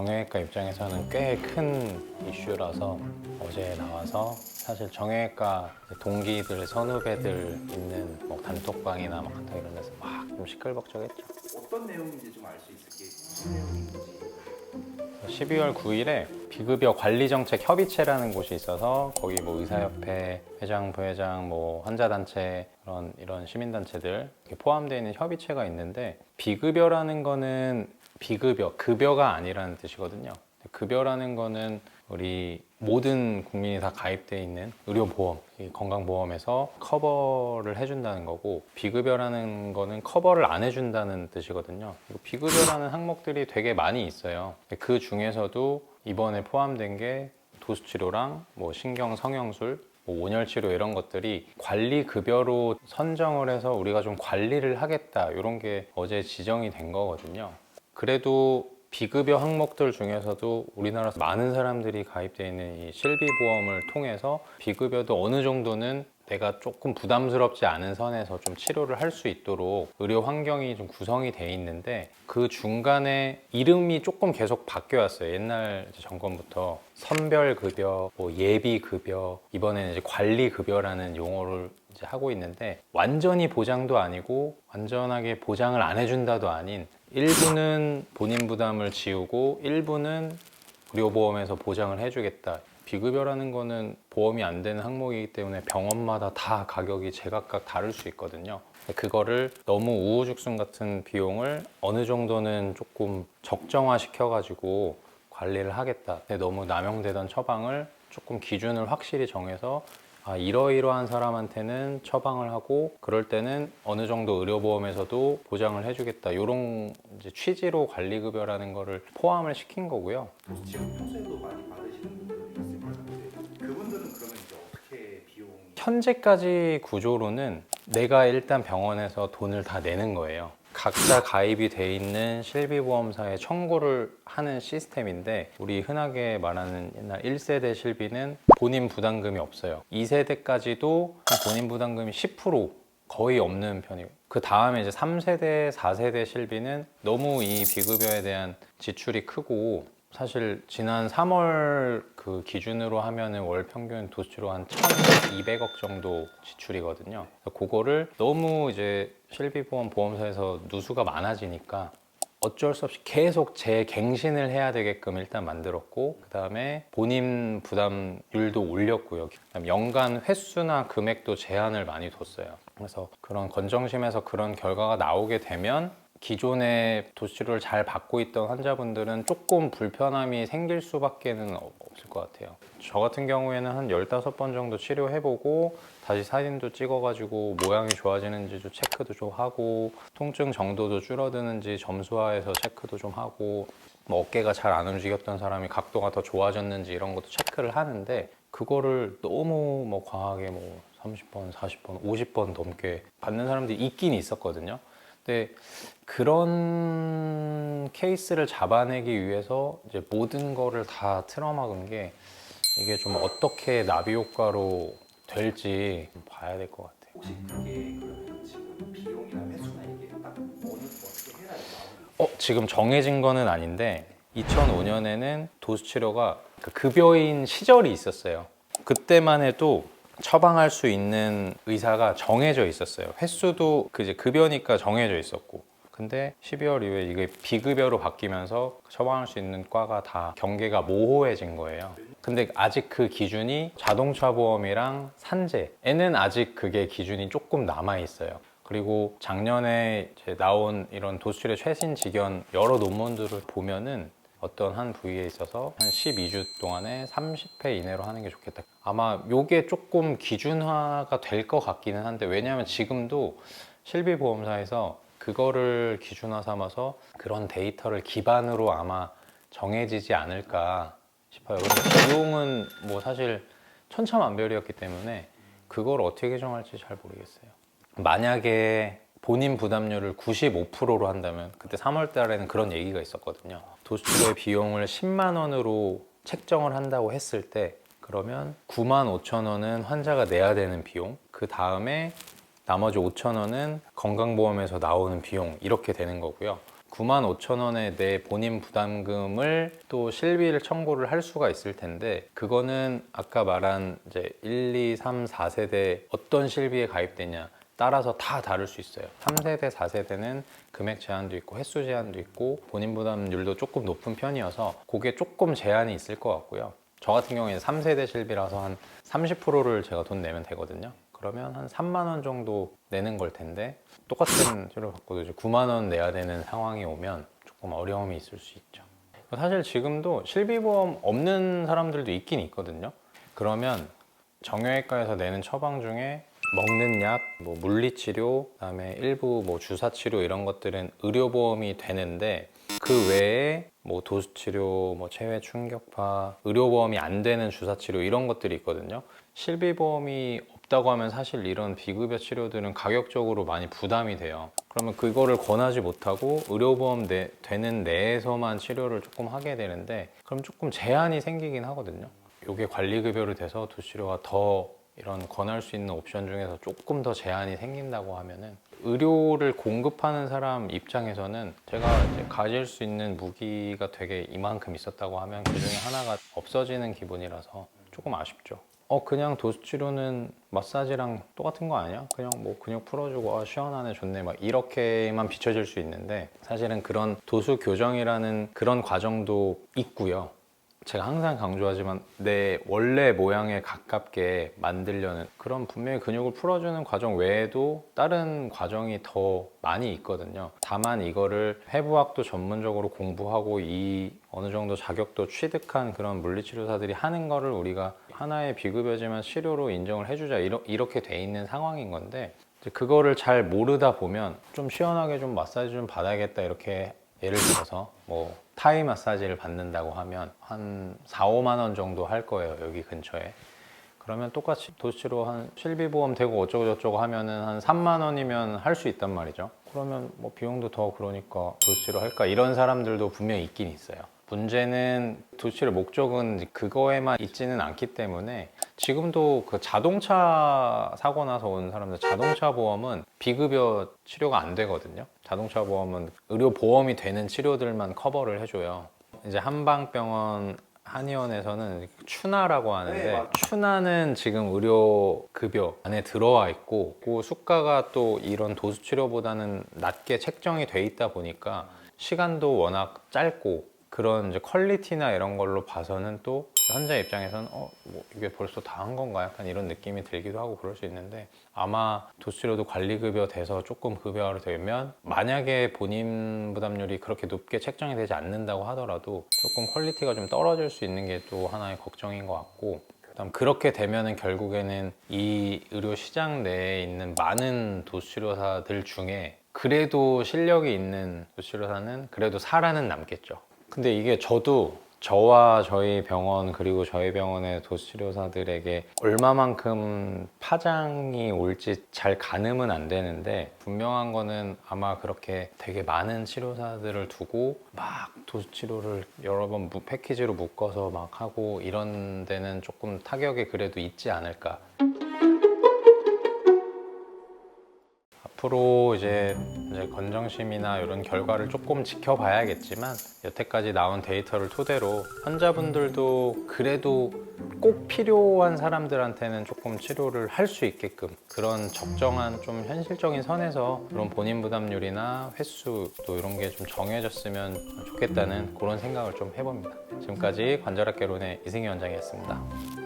정형외과 입장에서는 꽤 큰 이슈라서 어제 나와서 사실 정형외과 동기들, 선후배들 있는 뭐 단톡방이나 막 이런 데서 막 좀 시끌벅적했죠. 어떤 내용인지 좀 알 수 있을게 무슨 내용인지 12월 9일에 비급여 관리 정책 협의체라는 곳이 있어서 거기 뭐 의사협회 회장, 부회장, 뭐 환자단체 그런 이런 시민단체들 포함되어 있는 협의체가 있는데 비급여라는 거는 비급여, 급여가 아니라는 뜻이거든요. 급여라는 거는 우리 모든 국민이 다 가입돼 있는 의료보험, 이 건강보험에서 커버를 해준다는 거고 비급여라는 거는 커버를 안 해준다는 뜻이거든요. 비급여라는 항목들이 되게 많이 있어요. 그 중에서도 이번에 포함된 게 도수치료랑 뭐 신경 성형술, 뭐 온열 치료 이런 것들이 관리 급여로 선정을 해서 우리가 좀 관리를 하겠다 이런 게 어제 지정이 된 거거든요. 그래도 비급여 항목들 중에서도 우리나라 많은 사람들이 가입되어 있는 이 실비보험을 통해서 비급여도 어느 정도는 내가 조금 부담스럽지 않은 선에서 좀 치료를 할 수 있도록 의료 환경이 좀 구성이 돼 있는데 그 중간에 이름이 조금 계속 바뀌어왔어요. 옛날 정권부터 선별급여, 뭐 예비급여, 이번에는 이제 관리급여라는 용어를 하고 있는데 완전히 보장도 아니고 완전하게 보장을 안 해준다도 아닌 일부는 본인 부담을 지우고 일부는 의료보험에서 보장을 해주겠다. 비급여라는 거는 보험이 안 되는 항목이기 때문에 병원마다 다 가격이 제각각 다를 수 있거든요. 그거를 너무 우후죽순 같은 비용을 어느 정도는 조금 적정화 시켜가지고 관리를 하겠다. 너무 남용되던 처방을 조금 기준을 확실히 정해서 아, 이러이러한 사람한테는 처방을 하고 그럴 때는 어느 정도 의료보험에서도 보장을 해주겠다. 이런 취지로 관리급여라는 거를 포함을 시킨 거고요. 지금 평소에도 많이 받으시는 분들이 있을 것 같은데 그분들은 그러면 이제 어떻게 비용이 현재까지 구조로는 내가 일단 병원에서 돈을 다 내는 거예요. 각자 가입이 돼 있는 실비보험사에 청구를 하는 시스템인데 우리 흔하게 말하는 옛날 1세대 실비는 본인 부담금이 없어요. 2세대까지도 본인 부담금이 10% 거의 없는 편이고 그 다음에 이제 3세대, 4세대 실비는 너무 이 비급여에 대한 지출이 크고 사실 지난 3월 그 기준으로 하면은 월 평균 도수치료 한 1,200억 정도 지출이거든요. 그거를 너무 이제 실비보험 보험사에서 누수가 많아지니까 어쩔 수 없이 계속 재갱신을 해야 되게끔 일단 만들었고 그다음에 본인 부담률도 올렸고요. 그다음에 연간 횟수나 금액도 제한을 많이 뒀어요. 그래서 그런 건정심에서 그런 결과가 나오게 되면 기존에 도수치료를 잘 받고 있던 환자분들은 조금 불편함이 생길 수밖에는 없- 없을 것 같아요. 저 같은 경우에는 한 15번 정도 치료해보고 다시 사진도 찍어가지고 모양이 좋아지는지도 체크도 좀 하고 통증 정도도 줄어드는지 점수화해서 체크도 좀 하고 뭐 어깨가 잘 안 움직였던 사람이 각도가 더 좋아졌는지 이런 것도 체크를 하는데 그거를 너무 뭐 과하게 뭐 30번, 40번, 50번 넘게 받는 사람들이 있긴 있었거든요. 근데 그런 케이스를 잡아내기 위해서 이제 모든 거를 다 틀어막은 게 이게 좀 어떻게 나비 효과로 될지 좀 봐야 될 것 같아요. 혹시 그게 그러면 지금 비용이나 횟수나 이게 딱 어느 어떻게 해야 나오는 어, 지금 정해진 거는 아닌데 2005년에는 도수치료가 그 급여인 시절이 있었어요. 그때만 해도 처방할 수 있는 의사가 정해져 있었어요. 횟수도 그 이제 급여니까 정해져 있었고. 근데 12월 이후에 이게 비급여로 바뀌면서 처방할 수 있는 과가 다 경계가 모호해진 거예요. 근데 아직 그 기준이 자동차 보험이랑 산재에는 아직 그게 기준이 조금 남아 있어요. 그리고 작년에 나온 이런 도수출의 최신 지견 여러 논문들을 보면은 어떤 한 부위에 있어서 한 12주 동안에 30회 이내로 하는 게 좋겠다. 아마 요게 조금 기준화가 될 것 같기는 한데 왜냐하면 지금도 실비보험사에서 그거를 기준화 삼아서 그런 데이터를 기반으로 아마 정해지지 않을까 싶어요. 근데 비용은 뭐 사실 천차만별이었기 때문에 그걸 어떻게 정할지 잘 모르겠어요. 만약에 본인 부담률을 95%로 한다면 그때 3월 달에는 그런 얘기가 있었거든요. 도수치료의 비용을 10만 원으로 책정을 한다고 했을 때 그러면 9만 5천 원은 환자가 내야 되는 비용, 그 다음에 나머지 5천 원은 건강보험에서 나오는 비용 이렇게 되는 거고요. 9만 5천 원의 내 본인 부담금을 또 실비를 청구를 할 수가 있을 텐데 그거는 아까 말한 이제 1, 2, 3, 4세대 어떤 실비에 가입되냐 따라서 다 다를 수 있어요. 3세대, 4세대는 금액 제한도 있고 횟수 제한도 있고 본인 부담률도 조금 높은 편이어서 그게 조금 제한이 있을 것 같고요. 저 같은 경우에는 3세대 실비라서 한 30%를 제가 돈 내면 되거든요. 그러면 한 3만 원 정도 내는 걸 텐데 똑같은 치료 받고도 이제 9만 원 내야 되는 상황이 오면 조금 어려움이 있을 수 있죠. 사실 지금도 실비보험 없는 사람들도 있긴 있거든요. 그러면 정형외과에서 내는 처방 중에 먹는 약, 뭐 물리치료, 그다음에 일부 뭐 주사치료 이런 것들은 의료보험이 되는데 그 외에 뭐 도수치료, 뭐 체외 충격파, 의료보험이 안 되는 주사치료 이런 것들이 있거든요. 실비보험이 없다고 하면 사실 이런 비급여 치료들은 가격적으로 많이 부담이 돼요. 그러면 그거를 권하지 못하고 의료보험 내, 되는 내에서만 치료를 조금 하게 되는데 그럼 조금 제한이 생기긴 하거든요. 이게 관리급여로 돼서 도수치료가 더 이런 권할 수 있는 옵션 중에서 조금 더 제한이 생긴다고 하면은 의료를 공급하는 사람 입장에서는 제가 이제 가질 수 있는 무기가 되게 이만큼 있었다고 하면 그 중에 하나가 없어지는 기분이라서 조금 아쉽죠. 어 그냥 도수 치료는 마사지랑 똑같은 거 아니야? 그냥 뭐 근육 풀어주고 아 시원하네 좋네 막 이렇게만 비춰질 수 있는데 사실은 그런 도수 교정이라는 그런 과정도 있고요. 제가 항상 강조하지만 내 원래 모양에 가깝게 만들려는 그런 분명히 근육을 풀어주는 과정 외에도 다른 과정이 더 많이 있거든요. 다만 이거를 해부학도 전문적으로 공부하고 이 어느 정도 자격도 취득한 그런 물리치료사들이 하는 거를 우리가 하나의 비급여지만 치료로 인정을 해주자 이렇게 돼 있는 상황인 건데 그거를 잘 모르다 보면 좀 시원하게 좀 마사지 좀 받아야겠다 이렇게 예를 들어서 뭐 타이 마사지를 받는다고 하면 한 4, 5만 원 정도 할 거예요 여기 근처에. 그러면 똑같이 도시로 한 실비보험 되고 어쩌고 저쩌고 하면은 한 3만 원이면 할 수 있단 말이죠. 그러면 뭐 비용도 더 그러니까 도시로 할까? 이런 사람들도 분명히 있긴 있어요. 문제는 도시의 목적은 그거에만 있지는 않기 때문에 지금도 그 자동차 사고 나서 온 사람들 자동차 보험은 비급여 치료가 안 되거든요. 자동차 보험은 의료 보험이 되는 치료들만 커버를 해줘요. 이제 한방병원 한의원에서는 추나라고 하는데 네. 추나는 지금 의료 급여 안에 들어와 있고 그 수가가 또 이런 도수 치료보다는 낮게 책정이 돼 있다 보니까 시간도 워낙 짧고 그런 이제 퀄리티나 이런 걸로 봐서는 또 환자 입장에서는 어, 뭐 이게 벌써 다 한 건가 약간 이런 느낌이 들기도 하고 그럴 수 있는데 아마 도수치료도 관리급여 돼서 조금 급여로 되면 만약에 본인 부담률이 그렇게 높게 책정이 되지 않는다고 하더라도 조금 퀄리티가 좀 떨어질 수 있는 게 또 하나의 걱정인 것 같고 그다음 그렇게 되면은 결국에는 이 의료 시장 내에 있는 많은 도수치료사들 중에 그래도 실력이 있는 도수치료사는 그래도 살아는 남겠죠. 근데 이게 저도 저와 저희 병원 그리고 저희 병원의 도수치료사들에게 얼마만큼 파장이 올지 잘 가늠은 안 되는데 분명한 거는 아마 그렇게 되게 많은 치료사들을 두고 막 도수치료를 여러 번 무- 패키지로 묶어서 막 하고 이런 데는 조금 타격이 그래도 있지 않을까 앞으로 이제, 이제 건정심이나 이런 결과를 조금 지켜봐야겠지만 여태까지 나온 데이터를 토대로 환자분들도 그래도 꼭 필요한 사람들한테는 조금 치료를 할 수 있게끔 그런 적정한 좀 현실적인 선에서 그런 본인 부담률이나 횟수 또 이런 게 좀 정해졌으면 좋겠다는 그런 생각을 좀 해봅니다. 지금까지 관절학개론의 이승희 원장이었습니다.